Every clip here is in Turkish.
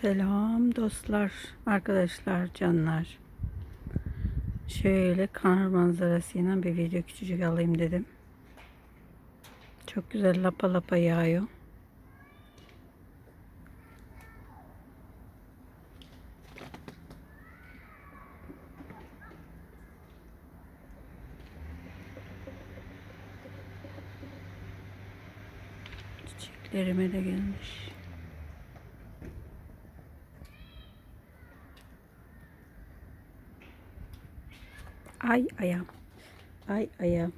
Selam dostlar, arkadaşlar, canlar. Şöyle kar manzarasıyla bir video küçücük alayım dedim. Çok güzel lapa lapa yağıyor. Çiçeklerime de gelmiş. Ay ayağım. Ay ayağım.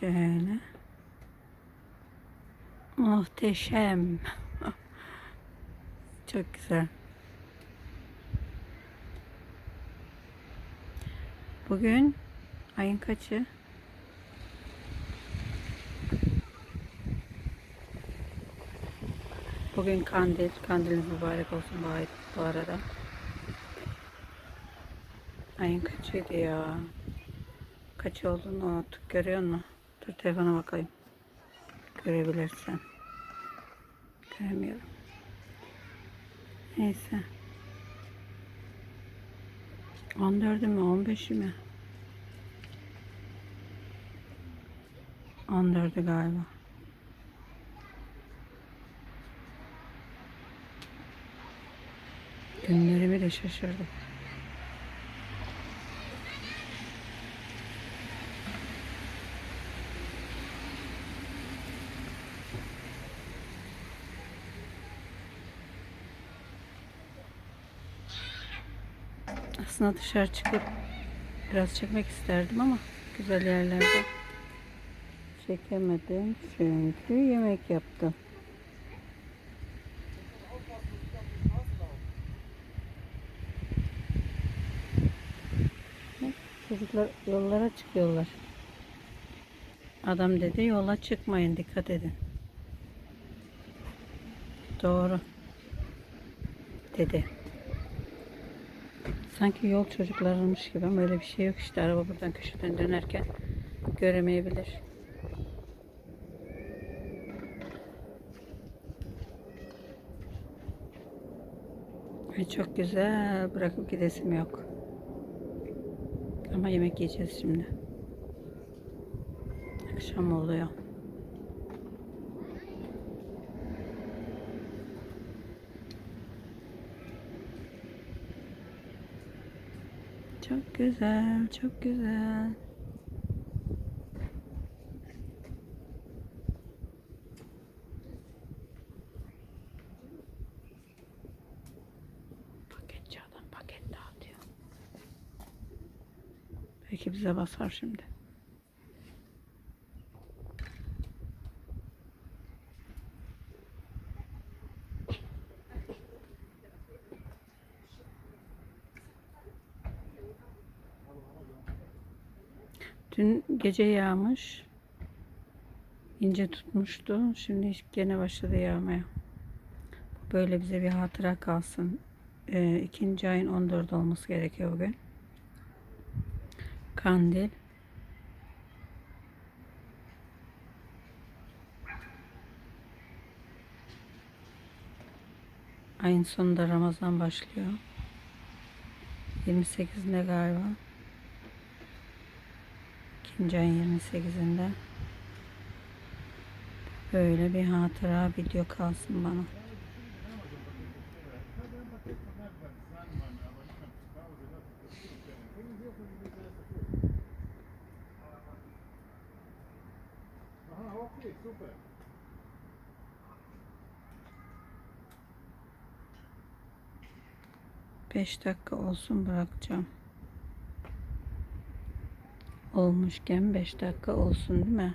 Şöyle. Muhteşem. Çok güzel. Bugün ayın kaçı? Bugün kandil. Kandiliniz mübarek olsun bu, arada. Ayın kaçıydı ya? Kaç olduğunu unuttuk. Görüyor musun? Dur telefona bakayım. Görebilirsen. Göremiyorum. Neyse. 14'ü mü 15'i mi? 14'ü galiba. Günlerimi de şaşırdım. Aslında dışarı çıkıp biraz çekmek isterdim ama güzel yerlerde çekemedim çünkü yemek yaptım. Çocuklar yollara çıkıyorlar. Adam dedi yola çıkmayın dikkat edin. Doğru. Dedi. Sanki yol çocuklarıymış gibi ama öyle bir şey yok işte. Araba buradan köşeden dönerken göremeyebilir. Çok güzel. Bırakıp gidesim yok. Ama yemek yiyeceğiz şimdi. Akşam oluyor. Çok güzel, çok güzel. Paket dağıtıyor. Belki bize basar şimdi. Dün gece yağmış. ince tutmuştu. Şimdi gene başladı yağmaya. Böyle bize bir hatıra kalsın. Ee, ikinci ayın 14 olması gerekiyor bugün. Kandil. Ayın sonunda Ramazan başlıyor. 28'inde galiba. İkinci ayın 28'inde. Böyle bir hatıra video kalsın bana. Super. Beş dakika olsun bırakacağım. Olmuşken 5 dakika olsun değil mi?